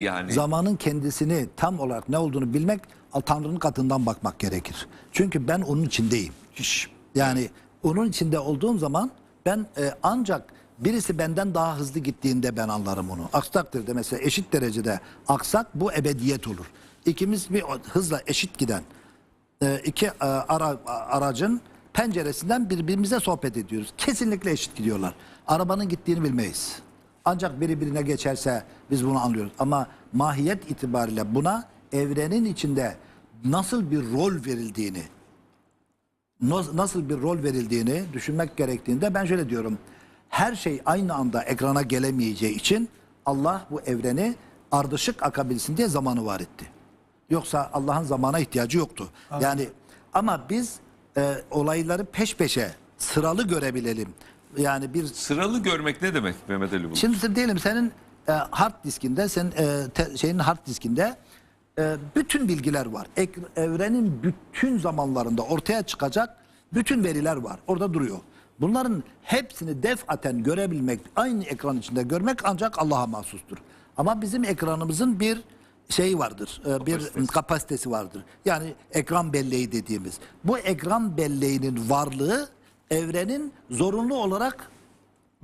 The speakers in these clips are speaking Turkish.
Yani Zamanın kendisini tam olarak ne olduğunu bilmek Tanrı'nın katından bakmak gerekir. Çünkü ben onun içindeyim. Yani onun içinde olduğum zaman ben e, ancak birisi benden daha hızlı gittiğinde ben anlarım onu. Aksi takdirde mesela eşit derecede aksak bu ebediyet olur. İkimiz bir hızla eşit giden e, iki e, ara, aracın penceresinden birbirimize sohbet ediyoruz. Kesinlikle eşit gidiyorlar. Arabanın gittiğini bilmeyiz. Ancak biri birine geçerse biz bunu anlıyoruz. Ama mahiyet itibariyle buna evrenin içinde nasıl bir rol verildiğini, nas- nasıl bir rol verildiğini düşünmek gerektiğinde ben şöyle diyorum. Her şey aynı anda ekrana gelemeyeceği için Allah bu evreni ardışık akabilsin diye zamanı var etti. Yoksa Allah'ın zamana ihtiyacı yoktu. Yani ama biz e, olayları peş peşe sıralı görebilelim. Yani bir sıralı görmek ne demek Mehmet Ali Bulut? Şimdi diyelim senin e, hard diskinde, sen e, te- şeyin hard diskinde e, bütün bilgiler var. Ek- evrenin bütün zamanlarında ortaya çıkacak bütün veriler var. Orada duruyor. Bunların hepsini defaten görebilmek, aynı ekran içinde görmek ancak Allah'a mahsustur. Ama bizim ekranımızın bir şeyi vardır, e, bir Kapasitesi. kapasitesi vardır. Yani ekran belleği dediğimiz. Bu ekran belleğinin varlığı evrenin zorunlu olarak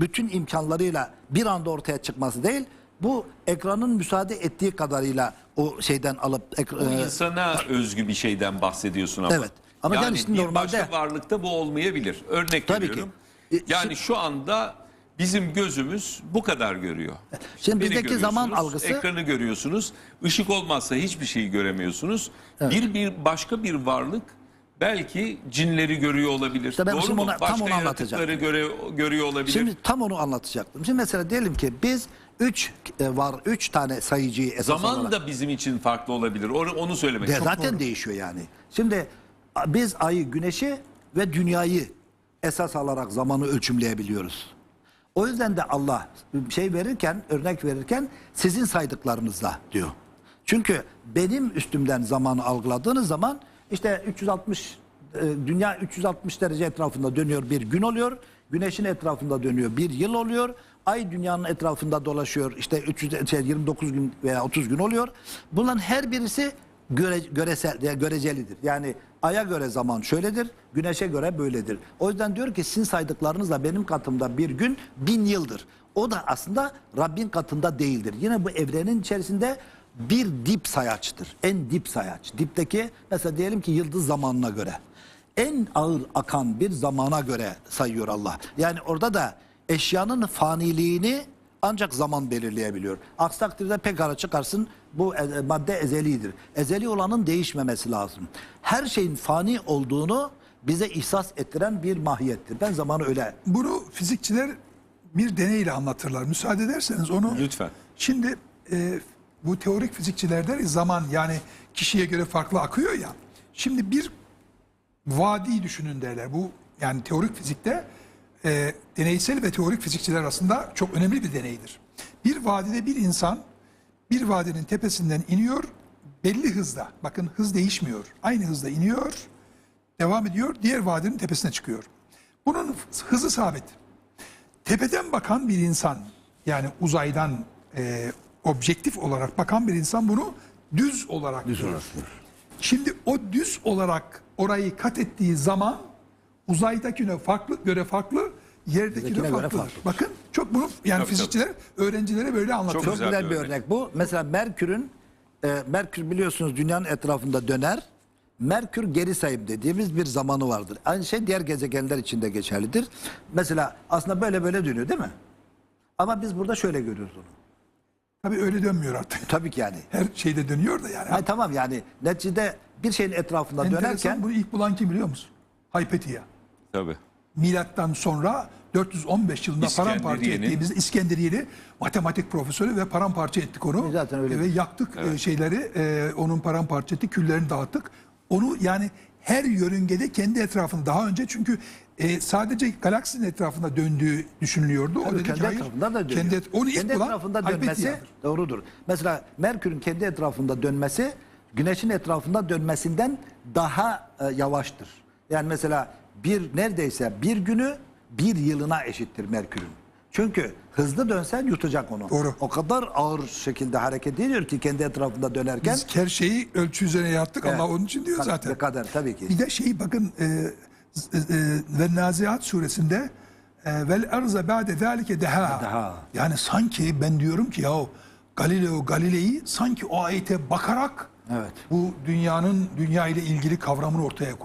bütün imkanlarıyla bir anda ortaya çıkması değil, bu ekranın müsaade ettiği kadarıyla o şeyden alıp ek- Bu e, insana özgü bir şeyden bahsediyorsun ama. Evet. Ama yani bir normalde- başka varlıkta bu olmayabilir. Örnek Tabii ki. veriyorum. E, Yani şu anda bizim gözümüz bu kadar görüyor. Şimdi Beni bizdeki zaman algısı- ekranı görüyorsunuz. Işık olmazsa hiçbir şeyi göremiyorsunuz. Bir bir başka bir varlık belki cinleri görüyor olabilir. İşte ben Doğru şimdi mu? ona- tam başka onu yaratıkları göre, görüyor olabilir. Şimdi tam onu anlatacaktım. Şimdi mesela diyelim ki biz 3 var 3 tane sayıcıyı esas Zaman olarak da bizim için farklı olabilir. Onu, onu söylemek. De, Çok zaten değişiyor yani. Şimdi a- biz ayı, güneşi ve dünyayı esas alarak zamanı ölçümleyebiliyoruz. O yüzden de Allah şey verirken, örnek verirken sizin saydıklarınızla diyor. Çünkü benim üstümden zamanı algıladığınız zaman işte 360 e, dünya 360 derece etrafında dönüyor bir gün oluyor. Güneşin etrafında dönüyor bir yıl oluyor. Ay dünyanın etrafında dolaşıyor işte 300 şey, 29 gün veya 30 gün oluyor. Bunların her birisi göre, göresel, yani görecelidir. Yani aya göre zaman şöyledir, güneşe göre böyledir. O yüzden diyor ki sizin saydıklarınızla benim katımda bir gün bin yıldır. O da aslında Rabbin katında değildir. Yine bu evrenin içerisinde bir dip sayaçtır. En dip sayaç. Dipteki mesela diyelim ki yıldız zamanına göre. En ağır akan bir zamana göre sayıyor Allah. Yani orada da eşyanın faniliğini ancak zaman belirleyebiliyor. Aksi takdirde pekala çıkarsın bu e- madde ezelidir. Ezeli olanın değişmemesi lazım. Her şeyin fani olduğunu bize ihsas ettiren bir mahiyettir. Ben zamanı öyle Bunu fizikçiler bir deneyle anlatırlar. Müsaade ederseniz onu... Lütfen. Şimdi e, bu teorik fizikçiler der zaman yani kişiye göre farklı akıyor ya. Şimdi bir vadi düşünün derler. Bu yani teorik fizikte e, deneysel ve teorik fizikçiler arasında çok önemli bir deneydir. Bir vadide bir insan bir vadinin tepesinden iniyor belli hızda. Bakın hız değişmiyor. Aynı hızda iniyor, devam ediyor, diğer vadinin tepesine çıkıyor. Bunun hızı sabit. Tepeden bakan bir insan yani uzaydan e, objektif olarak bakan bir insan bunu düz olarak görür. Şimdi o düz olarak orayı kat ettiği zaman uzaydakine farklı göre farklı, yerdekine Bizdekine göre farklı. farklı. Bakın çok bunu yani Tabii, fizikçiler öğrencilere böyle anlatıyor. Çok Çok güzel güzel, bir bir örnek. örnek. bu. Mesela Merkür'ün e, Merkür biliyorsunuz dünyanın etrafında döner. Merkür geri sayım dediğimiz bir zamanı vardır. Aynı şey diğer gezegenler için de geçerlidir. Mesela aslında böyle böyle dönüyor değil mi? Ama biz burada şöyle görüyoruz onu. Tabii öyle dönmüyor artık. Tabii ki yani. Her şeyde dönüyor da yani. Hayır, tamam yani neticede bir şeyin etrafında Enteresan dönerken bunu ilk bulan kim biliyor musun? Hypatia. Tabii. Milattan sonra 415 yılında paramparça İskenderiye'nin- ettiğimizde İskenderiyeli matematik profesörü ve paramparça ettik onu. Zaten öyle. Ve yaktık e, şeyleri, e, onun paramparça ettik, küllerini dağıttık. Onu yani her yörüngede kendi etrafında daha önce çünkü e, sadece galaksinin etrafında döndüğü düşünülüyordu. o dedi ki kendi hayır. etrafında da dönüyor. Kendi, et- onu kendi etrafında dönmesi doğrudur. Mesela Merkür'ün kendi etrafında dönmesi Güneş'in etrafında dönmesinden daha e, yavaştır. Yani mesela bir neredeyse bir günü bir yılına eşittir Merkür'ün. Çünkü hızlı dönsen yutacak onu. Doğru. O kadar ağır şekilde hareket ediyor ki kendi etrafında dönerken. Biz her şeyi ölçü üzerine yarattık. Evet. Allah onun için diyor zaten. Ve kader tabii ki. Bir de şeyi bakın e, e, ve Nazihat suresinde e, vel erze ba'de zalike deha. Deha. Yani sanki ben diyorum ki ya Galileo Galilei sanki o ayete bakarak Evet. bu dünyanın dünya ile ilgili kavramını ortaya koydu.